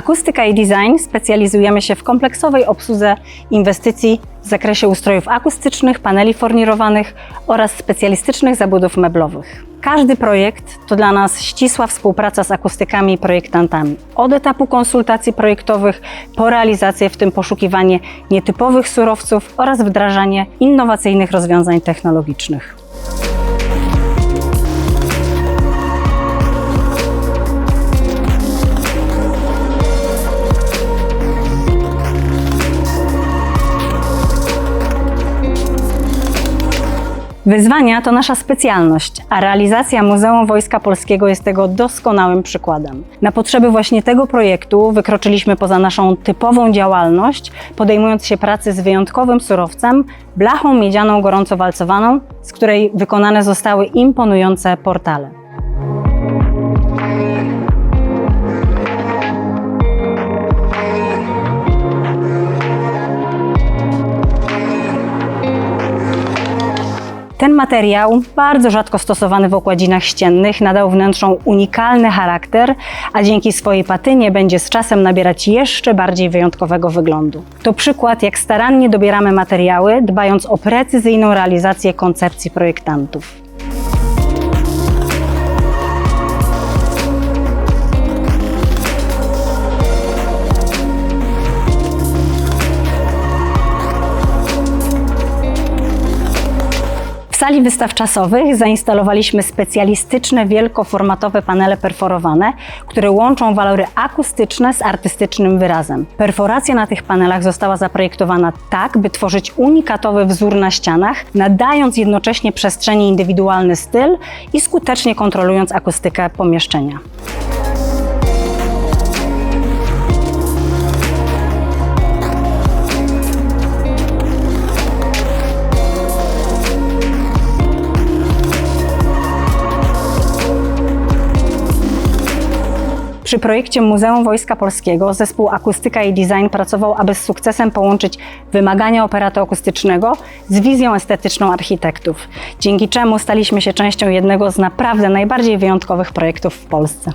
Akustyka i Design specjalizujemy się w kompleksowej obsłudze inwestycji w zakresie ustrojów akustycznych, paneli fornirowanych oraz specjalistycznych zabudów meblowych. Każdy projekt to dla nas ścisła współpraca z akustykami i projektantami. Od etapu konsultacji projektowych po realizację, w tym poszukiwanie nietypowych surowców oraz wdrażanie innowacyjnych rozwiązań technologicznych. Wyzwania to nasza specjalność, a realizacja Muzeum Wojska Polskiego jest tego doskonałym przykładem. Na potrzeby właśnie tego projektu wykroczyliśmy poza naszą typową działalność, podejmując się pracy z wyjątkowym surowcem, blachą miedzianą gorąco walcowaną, z której wykonane zostały imponujące portale. Ten materiał, bardzo rzadko stosowany w okładzinach ściennych, nadał wnętrzom unikalny charakter, a dzięki swojej patynie będzie z czasem nabierać jeszcze bardziej wyjątkowego wyglądu. To przykład, jak starannie dobieramy materiały, dbając o precyzyjną realizację koncepcji projektantów. Sali wystaw czasowych zainstalowaliśmy specjalistyczne wielkoformatowe panele perforowane, które łączą walory akustyczne z artystycznym wyrazem. Perforacja na tych panelach została zaprojektowana tak, by tworzyć unikatowy wzór na ścianach, nadając jednocześnie przestrzeni indywidualny styl i skutecznie kontrolując akustykę pomieszczenia. Przy projekcie Muzeum Wojska Polskiego zespół Akustyka i Design pracował, aby z sukcesem połączyć wymagania operatu akustycznego z wizją estetyczną architektów, dzięki czemu staliśmy się częścią jednego z naprawdę najbardziej wyjątkowych projektów w Polsce.